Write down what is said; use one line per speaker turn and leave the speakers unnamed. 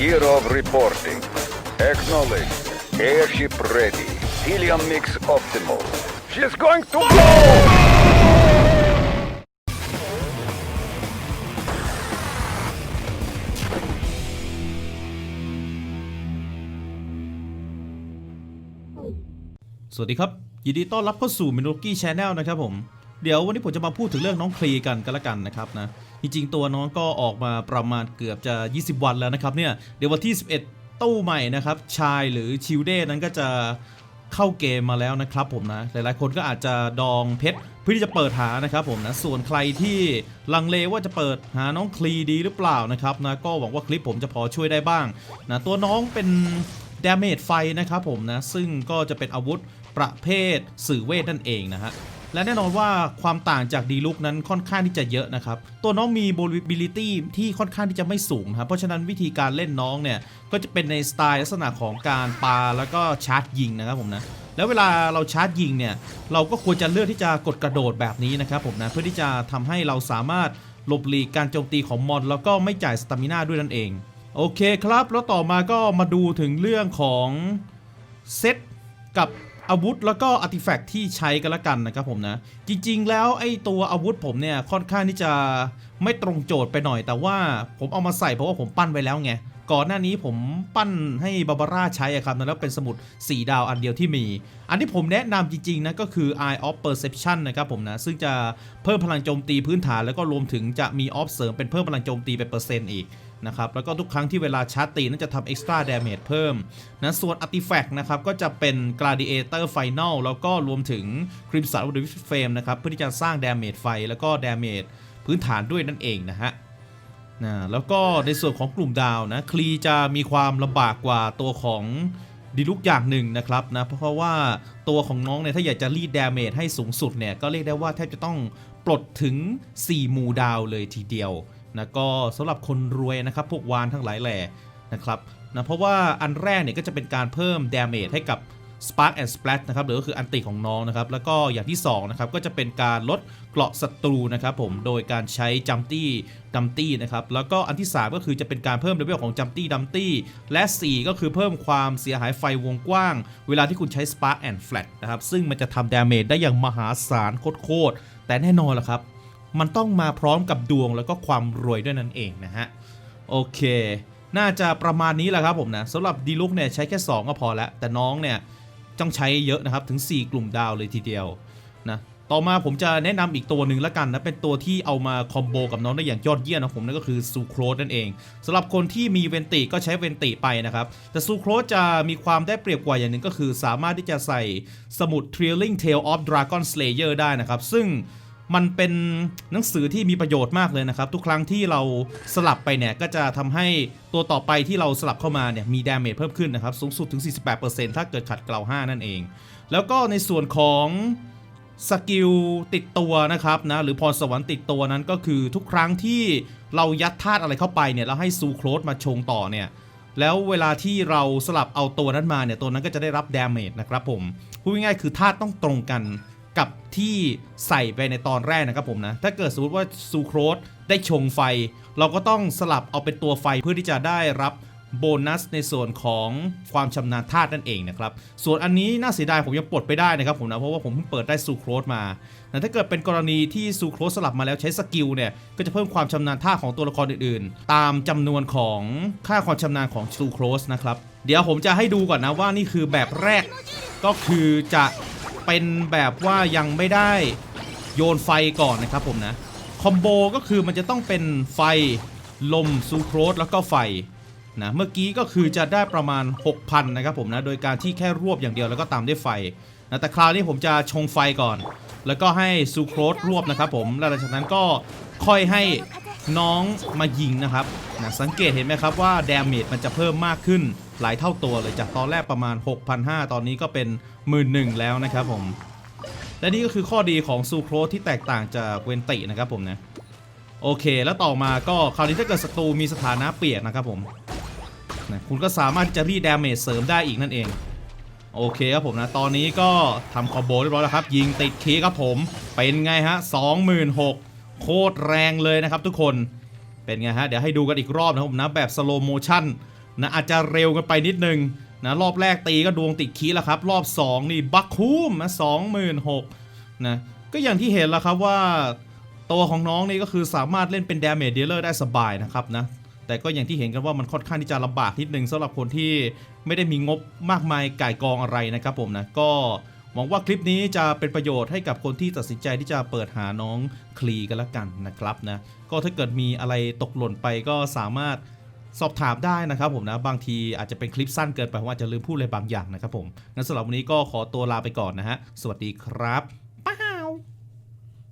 Kirov reporting. Acknowledge. Airship ready. Helium mix optimal. She's going to blow!
สวัสดีครับ ยินดีต้อนรับเข้าสู่ m i n o k i Channel นะครับผม เดี๋ยววันนี้ผมจะมาพูดถึงเรื่องน้องคลีกันกันละกันนะครับนะจริงๆตัวน้องก็ออกมาประมาณเกือบจะ 20 วันแล้วนะครับเนี่ยเดี๋ยววันที่ 11 ตู้ใหม่นะครับชายหรือชิลเด้นั้นก็จะเข้าเกมมาแล้วนะครับผมนะหลายๆคนก็อาจจะดองเพชรเพื่อที่จะเปิดหานะครับผมนะส่วนใครที่ลังเลว่าจะเปิดหาน้องคลีดีหรือเปล่านะครับนะก็หวังว่าคลิปผมจะพอช่วยได้บ้างนะตัวน้องเป็นดาเมจไฟนะครับผมนะซึ่งก็จะเป็นอาวุธประเภทสื่อเวทนั่นเองนะฮะ และแน่นอนว่าความต่างจากดีลุกนั้นค่อนข้างที่จะเยอะนะครับ ตัวน้องมี mobility ที่ค่อนข้างที่จะไม่สูงครับ เพราะฉะนั้นวิธีการเล่นน้องเนี่ย ก็จะเป็นในสไตล์ลักษณะของการปาแล้วก็ชาร์จยิงนะครับผมนะแล้วเวลาเราชาร์จยิงเนี่ย เราก็ควรจะเลือกที่จะกดกระโดดแบบนี้นะครับผมนะเพื่อที่จะทำให้เราสามารถหลบหลีกการโจมตีของมอนแล้วก็ไม่จ่ายสตามิน่าด้วยนั่นเองโอเคครับ แล้วต่อมาก็มาดูถึงเรื่องของเซตกับ อาวุธแล้วก็อาร์ติแฟกต์ที่ใช้กันละกันนะครับผมนะ จริงๆ แล้วไอ้ตัวอาวุธผมเนี่ยค่อนข้างที่จะไม่ตรงโจทย์ไปหน่อย แต่ว่าผมเอามาใส่เพราะว่าผมปั้นไว้แล้วไงก่อนหน้านี้ผมปั้นให้บาบาร่าใช้ครับแล้วเป็นสมุด 4 ดาวอันเดียวที่มี อันที่ผมแนะนำจริงๆนะก็คือ Eye of Perception นะครับผมนะ ซึ่งจะเพิ่มพลังโจมตีพื้นฐานแล้วก็รวมถึงจะมีออฟเสริมเป็นเพิ่มพลังโจมตีเป็นเปอร์เซ็นต์อีก นะครับแล้วก็ทุกครั้งที่เวลาชาร์จตีนั่นจะทำ extra damage เพิ่มนะส่วน artifact นะครับก็จะเป็น gladiator final แล้วก็รวมถึง crimson w i f flame นะครับเพื่อที่จะสร้าง damage ไฟแล้วก็ damage พื้นฐานด้วยนั่นเองนะฮะนะแล้วก็ในส่วนของกลุ่มดาวนะคลีจะมีความลำบากกว่าตัวของดีลุกอย่างหนึ่งนะครับนะเพราะว่าตัวของน้องเนี่ยถ้าอยากจะรีดดาเมจให้สูงสุดเนี่ยก็เรียกได้ว่าแทบจะต้องปลดถึง 4 หมู่ดาวเลยทีเดียว นะก็สำหรับคนรวยนะครับพวกวานทั้งหลายแหล่นะครับนะเพราะว่าอันแรกเนี่ยก็จะเป็นการเพิ่มดาเมจให้กับ Spark and Splat นะครับหรือก็คืออันติของน้องนะครับ แล้วก็อย่างที่2นะครับก็จะเป็นการลดเกราะศัตรูนะครับผมโดยการใช้จัมตี้ดัมตี้นะครับแล้วก็อันที่ 3 ก็คือจะเป็นการเพิ่มเลเวลของจัมตี้ดัมตี้และ 4 ก็คือเพิ่มความเสียหายไฟวงกว้าง เวลาที่คุณใช้ Spark and Flat นะครับซึ่งมันจะทำดาเมจได้อย่างมหาศาลโคตรแต่แน่นอนละครับ มันต้องมาพร้อมกับดวงแล้วก็ความรวยด้วยนั่นเองนะฮะ โอเค น่าจะประมาณนี้แหละครับผมนะสำหรับดีลุกเนี่ยใช้แค่ 2 ก็พอแล้วแต่น้องเนี่ยต้องใช้เยอะนะครับถึง 4 กลุ่มดาวเลยทีเดียวนะต่อมาผมจะแนะนำอีกตัวหนึ่งล้วกันนะเป็นตัวที่เอามาคอมโบกับน้องได้อย่างยอดเยี่ยมนะผมนั่นก็คือซูโครสนั่นเองสำหรับคนที่มีเวนติก็ใช้เวนติไปนะครับ แต่ซูโครสจะมีความได้เปรียบกว่าอย่างหนึ่งก็คือ สามารถที่จะใส่สมุด Trailing Tale of Dragon Slayer ได้นะครับ ซึ่ง มันเป็นหนังสือที่มีประโยชน์มากเลยนะครับ ทุกครั้งที่เราสลับไปเนี่ย ก็จะทำให้ตัวต่อไปที่เราสลับเข้ามาเนี่ย มีดาเมจเพิ่มขึ้นนะครับ สูงสุดถึง 48%ถ้าเกิดขัดเกลา5นั่นเอง แล้วก็ในส่วนของสกิลติดตัวนะครับนะหรือพรสวรรค์ติดตัวนั้นก็คือทุกครั้งที่เรายัดธาตุอะไรเข้าไปเนี่ยแล้วให้ซูโครสมาชงต่อเนี่ยแล้วเวลาที่เราสลับเอาตัวนั้นมาเนี่ยตัวนั้นก็จะได้รับดาเมจนะครับผมพูดง่ายๆคือธาตุต้องตรงกัน กับที่ใส่ไปในตอนแรกนะครับผมนะ ถ้าเกิดสมมติว่าซูโครสได้ชงไฟ เราก็ต้องสลับเอาเป็นตัวไฟเพื่อที่จะได้รับโบนัสในส่วนของความชำนาญธาตุนั่นเองนะครับ ส่วนอันนี้น่าเสียดายผมยังปลดไปได้นะครับผมนะ เพราะว่าผมเพิ่งเปิดได้ซูโครสมาแต่ถ้าเกิดเป็นกรณีที่ซูโครสสลับมาแล้วใช้สกิลเนี่ย ก็จะเพิ่มความชำนาญท่าของตัวละครอื่นๆ ตามจำนวนของค่าความชำนาญของซูโครสนะครับ เดี๋ยวผมจะให้ดูก่อนนะว่านี่คือแบบแรกก็คือจะ เป็นแบบว่ายังไม่ได้โยนไฟก่อนนะครับผมนะ คอมโบก็คือมันจะต้องเป็นไฟลมซูโครสแล้วก็ไฟนะเมื่อกี้ก็คือจะได้ประมาณ 6,000 นะครับผมนะโดยการที่แค่รวบอย่างเดียวแล้วก็ตามด้วยไฟนะแต่คราวนี้ผมจะชงไฟก่อน แล้วก็ให้ซูโครสรวบนะครับผมแล้วหลังจากนั้นก็ค่อยให้ น้องมายิงนะครับนะสังเกตเห็นไหมครับว่าดาเมจมันจะเพิ่มมากขึ้น หลายเท่าตัวเลยจากตอนแรกประมาณ 6,500 ตอนนี้ก็เป็น 11,000 แล้วนะครับผม และนี่ก็คือข้อดีของซูโครสที่แตกต่างจากเวนตินะครับผมนะโอเค แล้วต่อมาก็คราวนี้ถ้าเกิดศัตรูมีสถานะเปียกนะครับผมนะคุณก็สามารถจะรีดดาเมจเสริมได้อีกนั่นเอง โอเคครับผมนะ ตอนนี้ก็ทำคอมโบเรียบร้อยแล้วครับ ยิงติดคีครับผม เป็นไงฮะ 26,000 โคตรแรงเลยนะครับทุกคนเป็นไงฮะ เดี๋ยวให้ดูกันอีกรอบนะครับผมนะแบบสโลโมชั่นนะอาจจะเร็วกันไปนิดนึงนะรอบแรกตีก็ดวงติดคีแล้วครับ รอบ 2 นี่บัคคูมนะสองหมื่นหกนะก็อย่างที่เห็นแล้วครับว่าตัวของน้องนี่ก็คือสามารถเล่นเป็น damage dealer ได้สบายนะครับนะแต่ก็อย่างที่เห็นกันว่ามันค่อนข้างที่จะลำบากนิดนึงสำหรับคนที่ไม่ได้มีงบมากมายก่ายกองอะไรนะครับผมนะก็ หวังว่าคลิปนี้จะเป็นประโยชน์ให้กับคนที่ตัดสินใจที่จะเปิดหาน้องคลีกันละกันนะครับนะก็ถ้าเกิดมีอะไรตกหล่นไปก็สามารถสอบถามได้นะครับผมนะบางทีอาจจะเป็นคลิปสั้นเกินไปผมอาจจะลืมพูดอะไรบางอย่างนะครับผมงั้นสำหรับวันนี้ก็ขอตัวลาไปก่อนนะฮะสวัสดีครับ